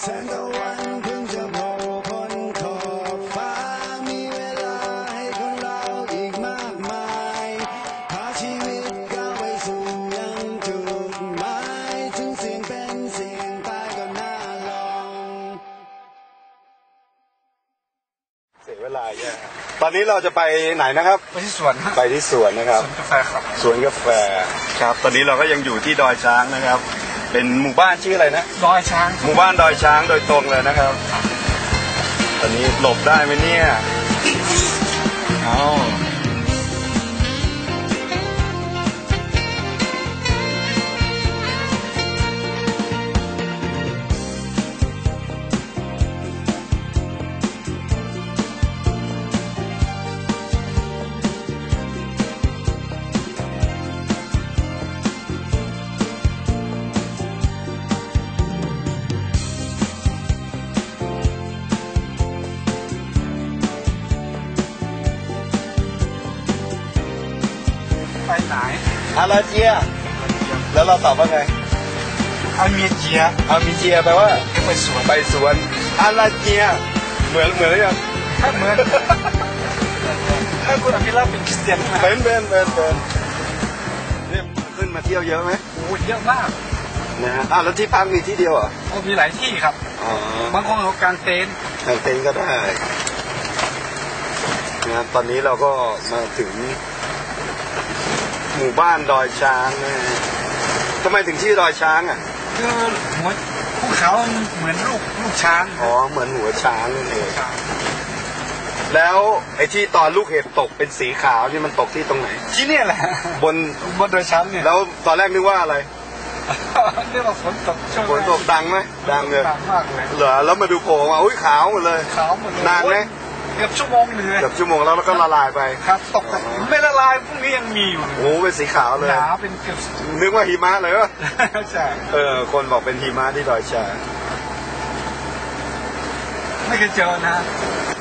แสงตะวันเพิ่งจะโผล่นขอบฟ้า มีเวลาให้คนเราอีกมากมาย พาชีวิตก้าวไปสู่ยังจุดหมาถึงเสียงเป็นเสียงตายก็น่าลอง เสียเวลาเยอะครับตอนนี้เราจะไปไหนนะครับ ไปที่สวนฮะไปที่สวนนะครับ สวนกาแฟครับ สวนกาแฟ ครับ ตอนนี้เราก็ยังอยู่ที่ดอยช้างนะครับ เป็นหมู่บ้านชื่ออะไรนะ ดอยช้าง หมู่บ้านดอยช้างโดยตรงเลยนะครับ ตอนนี้หลบได้ไหมเนี่ย เราตอบว่าไงอาเมียเจียอามิเจียแปลว่าไปสวนไปสวนอาราเจียเหมือนเหมือนหรือยังถ้าเหมือนถ้าคุณอภิรักษ์เป็นคริสเตียนนะเป็นเป็นเป็นเป็นนี่ขึ้นมาเที่ยวเยอะไหมโอ้ยเยอะมากนะฮะอะแล้วที่พักมีที่เดียวเหรอโอ้มีหลายที่ครับอ๋อบางคนเขากางเต็นท์ทางเต็นท์ก็ได้นะตอนนี้เราก็มาถึง หมู่บ้านดอยช้างนะฮะทำไมถึงชื่อดอยช้างอะ คือหัวภูเขามันเหมือนลูกลูกช้างอ๋อ เหมือนหัวช้างนั่นเองช้างแล้วไอ้ที่ตอนลูกเห็บตกเป็นสีขาวนี่มันตกที่ตรงไหน ที่เนี่ยแหละบนบนดอยช้างเนี่ยแล้วตอนแรกนึกว่าอะไรเรียกว่าฝนตกช่วงฝนตกดังไหมดังเลยดังมากเลยเหรอแล้วมาดูโผล่มาอุ้ยขาวหมดเลยขาวหมดเลยนานไหม เกือบชั่วโมงหนึงเลยเกือบชั่วโมงแล้วแล้วก็ละลายไป ครับตกแต่ไม่ละลายพรุ่งนี้ยังมีอยู่เลยโอ้โหเป็นสีขาวเลยหนาเป็นเกือบนึกว่าหิมะเลยวะใช่เออคนบอกเป็นหิมะที่ดอยช้างไม่เคยเจอนะ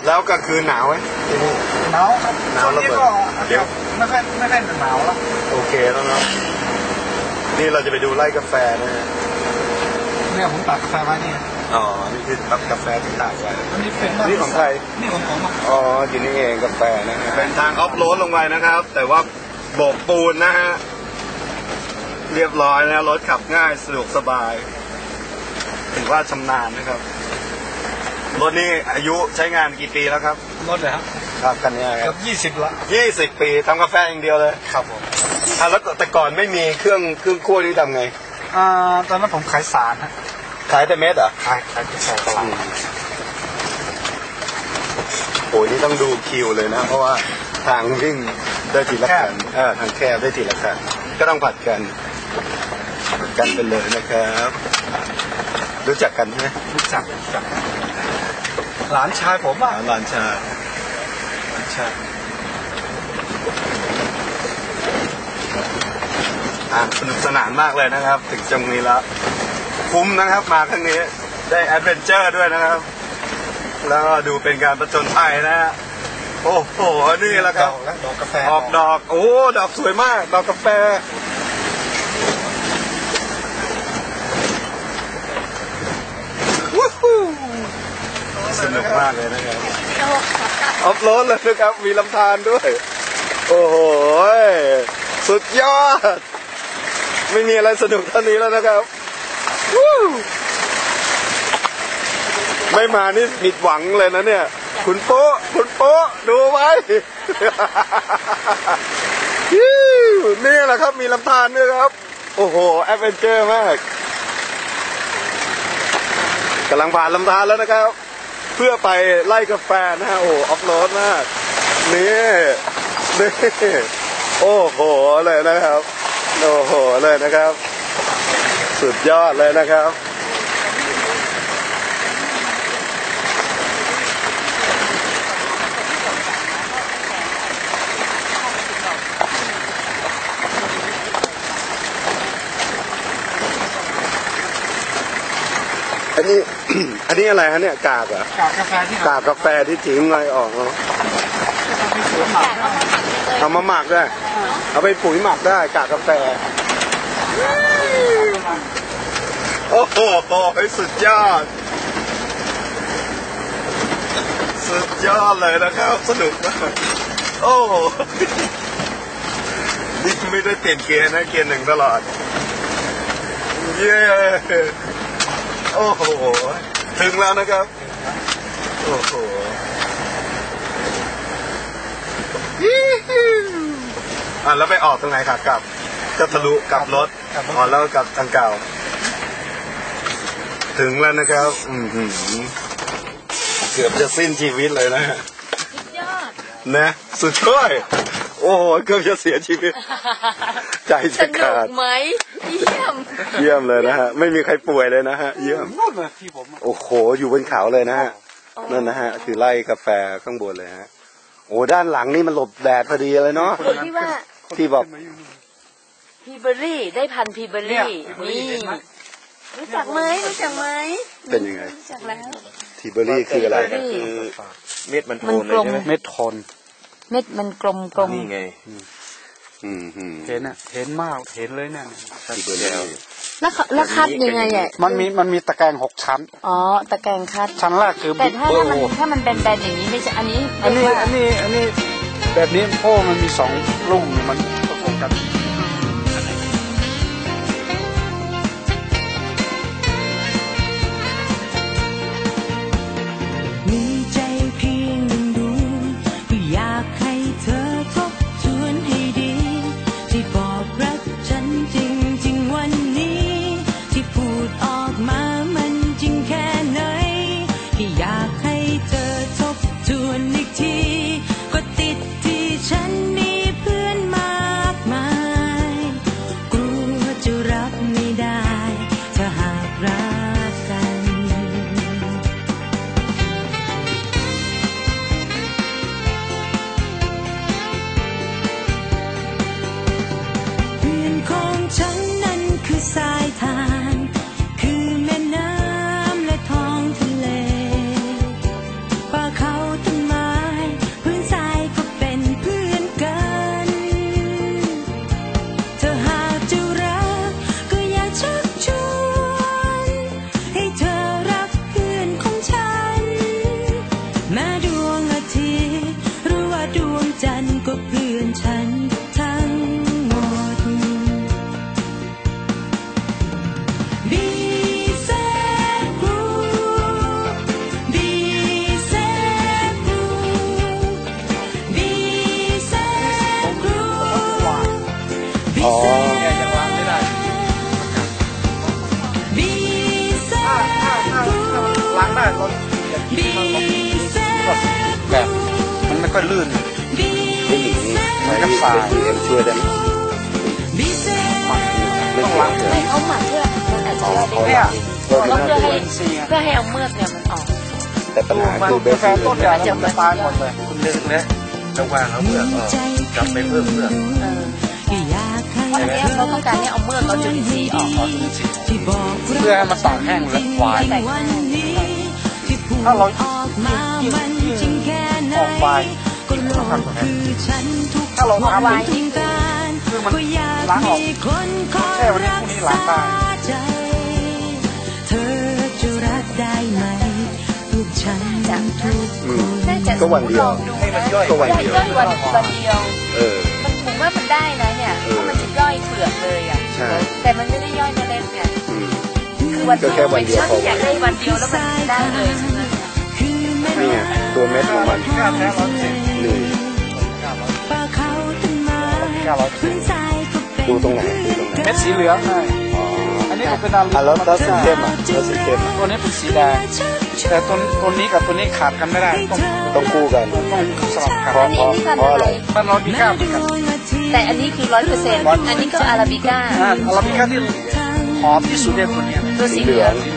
แล้วกลางคืนหนาวไหมที่นี่หนาวครับหนาวช่วงนี้ระเบิดก็เดี๋ยวไม่ค่อยไม่ค่อยหนาวแล้วโอเคแล้วเนาะนี่เราจะไปดูไร่กาแฟนะฮะเนี่ยผมตักกาแฟมาเนี่ย อ๋อ นี่คือแบบกาแฟที่ตากไว้อันนี้เป็นนี่ของใครนี่ของผมอะอ๋ออยู่นี่เองกาแฟนะฮะเป็นทางออฟโรดลงไปนะครับ แต่ว่าโบกปูนนะฮะ เรียบร้อยนะรถขับง่ายสะดวกสบาย ถือว่าชำนาญนะครับ รถนี่อายุใช้งานกี่ปีแล้วครับ รถเลยครับ ครับคันนี้คเกืรัอบบยี่สิบละยี่สิบปีทำกาแฟอย่างเดียวเลย ครับผมอะแล้วแต่ก่อนไม่มีเครื่องเครื่องคั่วนี่ทำไง อ่า ตอนนั้นผมขายสารฮะ ขายแต่เม็ดเหรอขายขายกาแฟตลาดโอ้ยนี่ต้องดูคิวเลยนะ เพราะว่าทางวิ่งได้ทีละคันเออทางแคบได้ทีละคันก็ต้องผัดกันผัดกันไปเลยนะครับ รู้จักกันไหมรู้จักรู้จักหลานชายผมอะหลานชายหลานชายอะสนุกสนานมากเลยนะครับ ถึงจังนี้แล้ว คุ้มนะครับ มาครั้งนี้ได้แอดเวนเจอร์ด้วยนะครับ แล้วก็ดูเป็นการประจนภัยนะฮะโอ้โหนี่แหละครับดอกดอกกาแฟออกดอก โอ้ดอกสวยมาก ดอกกาแฟวู้ฮู้สนุกมากเลยนะครับออฟโรดเลยนะครับ มีลำธารด้วย โอ้โห สุดยอด ไม่มีอะไรสนุกเท่านี้แล้วนะครับวู้ ไม่มานี่ผิดหวังเลยนะเนี่ย คุณโป๊ะ คุณโป๊ะ ดูไว้นี่แหละครับมีลำธารด้วยครับ โอ้โห แอดเวนเจอร์มากกำลังผ่านลำธารแล้วนะครับ เพื่อไปไล่กาแฟนะฮะโอ้ออฟโรดมากนี่นี่โอ้โหเลยนะครับ โอ้โหเลยนะครับ สุดยอดเลยนะครับ อันนี้ อันนี้อะไรฮะเนี่ยกากเหรอกากกาแฟที่กากกาแฟที่ทิ้งอะไรออกเนอะที่สวนหมากเอามาหมักได้ เอาไปปุ๋ยหมักได้กากกาแฟ โอ้โหสุดยอด สุดยอดเลยนะครับ สนุกมากโอ้นี่ไม่ได้เปลี่ยนเกียร์นะเกียร์หนึ่งตลอด เย้โอ้โห ถึงแล้วนะครับ โอ้โหอะแล้วไปออกตรงไหนครับกลับ ก็ทะลุกลับรถกลับรถ อ๋อแล้วกลับทางเก่า ถึงแล้วนะครับ อืมหือเกือบจะสิ้นชีวิตเลยนะฮะยอดนะ สุดยอดโอ้โหเกือบจะเสียชีวิต ใจสจะนุขากดไหมเยี่ยม เยี่ยมเลยนะฮะ ไม่มีใครป่วยเลยนะฮะ เยี่ยม นู่นเลยที่ผมอะโอ้โห อยู่บนเขาเลยนะฮะ นั่นนะฮะ คือไล่กาแฟข้างบนเลยฮะ โอ้ ด้านหลังนี่มันหลบแดดพอดีเลยเนาะคนที่ว่า ที่บอกขึ้นมาอยู่นู่น พีเบอร์รี่ได้พันธุ์พีเบอร์เนี่ยรี่พีเบอร์รี่นี่เห็นไหมรู้จักไหมรู้จักไหมเป็นยังไงรู้จักแล้วทีเบอรี่คืออะไรทีเบอรี่คือเม็ดมันโทมันนกเลลยมใช่ไหมเม็ดโทนเม็ดมันกลมกลมนี่ไงอืมอืมเห็นอะเห็นมากเห็นเลยเนี่ยทีเบอรี่แล้วเขาแล้วคัดยังไงอะมันมีมันมีตะแกรงหกชั้นอ๋อตะแกรงคัดชั้นแรกคือแต่บิ๊กถ้าเบอถ้าร์มันถ้ามันแบนๆอย่างนี้ไม่ใช่อันนี้อันนี้เรียกว่าอันนี้อันนี้แบบนี้โอ้มันมีสองลูกมันประกบกัน ราอยากกินบีมันเซแบบมันไม่ค่อยลื่นบีไม่หนีเหมือนกับทรายเอ็มช่วยได้ไหมบีเซไม่ช่วยเลยไม่เขาหมักเพื่อมันอาจจะอ๋อได้เขาเนี่ยก็เพราะน่าเพื่อจะให้เพื่อให้เอาเมือกเนี่ยมันออก แต่ปัญหามันคือเบกาสแฟต้นใหญ่แล้วมันจะตายหมดเลยคุณนึกนะจะวางเอาเมือกออกกลับไปเพิ่มเมือกเอออยากให้เพราะอันเนี้ยเขาต้องการให้เอาเมือกเอาจุลินทรีย์ออกที่บอกเพื่อให้มันตากแห้งและหวานวันนี้ที่พูด ถ้าเราออกมามันจริงแค่ไหนออกไปก็โลกคือฉันทุกถ้าเราทำวันทุกการคือมันก็อยากล้างออกมีคนคอยแค่วันนี้รัพรุ่กงนี้ล้าษางได้ใจเธอจะรักได้ไหมลูกฉันทุกอืมน่าจะก็วันเดียวลองดูให้มันย่อยก็วันเดียวย่อยวันวันเดียวเออมันผมว่ามันได้นะเนี่ยเพราะมันจะย่อยเปลือกเลยอะใช่แต่มันไม่ได้ย่อยเมล็ดเนี่ยอืมคือวันก็แค่วันเดียวพออยากได้วันเดียวแล้วมันได้เลยใช่ไหมคือแม่ นี่ไงตัวเม็ดของมันค่าแท้ร้อยเปอร์เซ็นต์นี่ป่าเขาต้นไม้พื้นทรายก็เป็นดูตรงไหนดูตรงไหนเม็ดสีเหลืองไงอ๋ออันนี้ก็เป็นอาอะแล้วแล้วสีเข้มอะแล้วสีเข้มอะตัวนี้เป็นสีแดงแต่ตัวตัวนี้กับตัวนี้ขาดกันไม่ได้ต้องต้องคู่กันต้องสลับกันเพราะอันนี้นี่พันเพราะอะอะไรไรมันเราดีก้าเหมือนกันแต่อันนี้คือร้อยเปอร์เซ็นต์อันนี้ก็อาราบิก้าอ่าเรามีแค่ที่หอมที่สุดเนี่ยตัวเนี้ยตัวสีเหลืองหอมที่สุด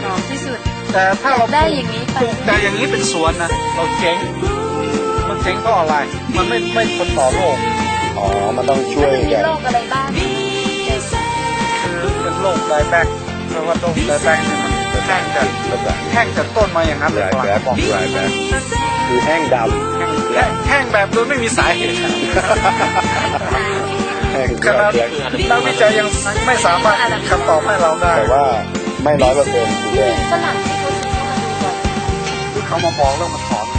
แต่ถ้าเราได้อย่างนี้ไปปลูกแต่อย่างนี้เป็นสวนนะเราเจ๊งมันเจ๊งก็อะไร มันไม่ไม่ทนต่อโรคอ๋อ มันต้องช่วยมันมีกันโรคอะไรบ้างคือเป็นโรคไดแบกเพราะว่าโรคไดแบกเนี่ยมันแห้งจากแล้วแบบแห้งจากต้นมาอย่างนั้นเลยรายก่อนแบบบอกรายแบบคือแห้งดำและแห้งแบบโดยไม่มีสาเหตุแห้งขนาดแบล็คนักวิจัยยังไม่สามารถคำตอบให้เราได้แต่ว่าไม่ร้อยเปอร์เซ็นต์สีแดงฝรั่ง เขามาบอกเรื่องมันถอน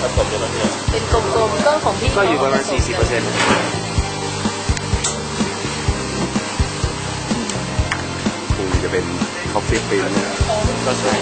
ผสมอยู่แล้วเนี่ยเป็นกลมๆก็ของพี่ก็อยู่ประมาณ40เปอร์เซ็นต์คงจะเป็นคอฟฟี่ปรินเนี่ยก็ใช่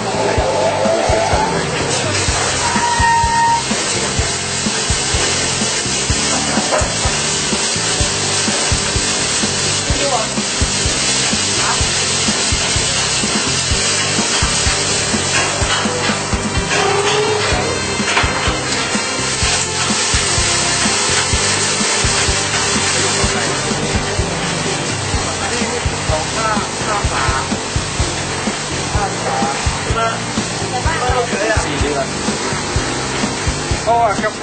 สี่เดือนเพราะว่ากาแฟ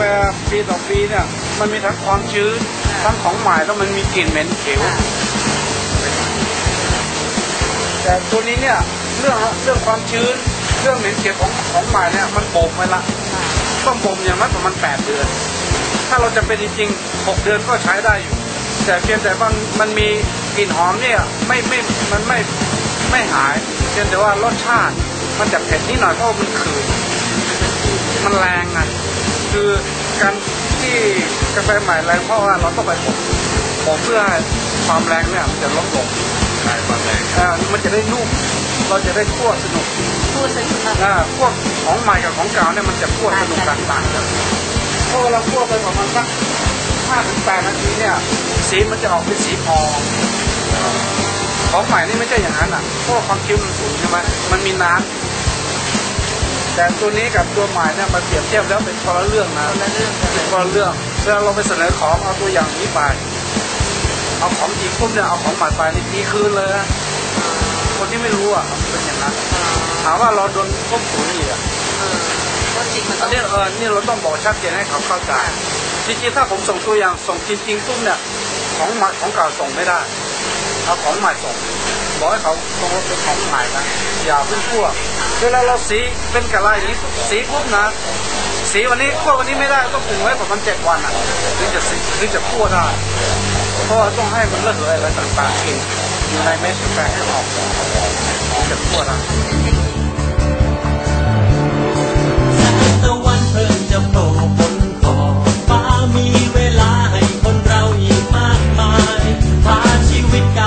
ปีต่อปีเนี่ย มันมีทั้งความชื้นทั้งของใหม่แล้วมันมีกลิ่นเหม็นเขียวแต่ตัวนี้เนี่ยเรื่องเรื่องความชื้น เรื่องเหม็นเขียวของของใหม่เนี่ยมันบ่มไว้ละต้องบ่มอย่างนั้นประมาณแปดเดือน ถ้าเราจะเป็นจริงๆหกเดือนก็ใช้ได้อยู่ แต่เพียงแต่มันมันมีกลิ่นหอมเนี่ยไม่ไม่มันไม่ไม่หายเพียงแต่ว่ารสชาติ มันจะเผ็ดนิดหน่อยเพราะว่ามันขืนมันแรงอะ คือการที่กาแฟใหม่แรงเพราะว่าเราต้องไปบ่มบ่มเพื่อให้ความแรงเนี่ยมันจะลดลงขายความแรงอ่ามันจะได้นุ่มเราจะได้คั่วสนุกพูดสนุกมากอ่าพวกของใหม่กับของเก่าเนี่ยมันจะคั่วสนุกต่างๆกันเพราะเวลาคั่วไปประมาณสักห้าถึงแปดนาทีเนี่ยสีมันจะออกเป็นสีทองของใหม่นี่ไม่ใช่อย่างนั้นอะเพราะว่าความคิ้วมันสูงใช่ไหมมันมีน้ำ แต่ตัวนี้กับตัวใหม่เนี่ยมันเปรียบเทียบแล้วเป็นคนละเรื่องนะคนละเรื่องกันเลยคนละเรื่องเวลาเราไปเสนอของเอาตัวอย่างนี้ไปเอาของดีปุ๊บเนี่ยเอาของใหม่ไปนี่ดีคืนเลยนะคนที่ไม่รู้อะมันเป็นอย่างนั้นถามว่าเราโดนควบคุมอีกอะเออก็จริงมันอัต้อนงนี้เออนี่เราต้องบอกชัดเจนให้เขาเข้าใจจริงๆถ้าผมส่งตัวอย่างส่งจริงๆปุ๊บเนี่ยของใหม่ของเก่าส่งไม่ได้เอาของใหม่ส่ง บอกให้เขาตรงรถเป็นของใหม่นะอย่าเพิ่งคั่วเวลาเราสีเป็นกะลาอย่างนี้สีปุ๊บนะ สีวันนี้คั่ววันนี้ไม่ได้ต้องปรุงไว้ประมาณเจ็ดวันอะถึงจะสีถึงจะคั่วได้เพราะต้องให้มันระเหยอะไรต่างๆกินอยู่ในเม็ดกาแฟให้ออกจะคั่วได้ตะวันเพิ่งจะโผล่พ้นขอบฟ้ามีเวลาให้คนเราอีกมากมายพาชีวิตก้า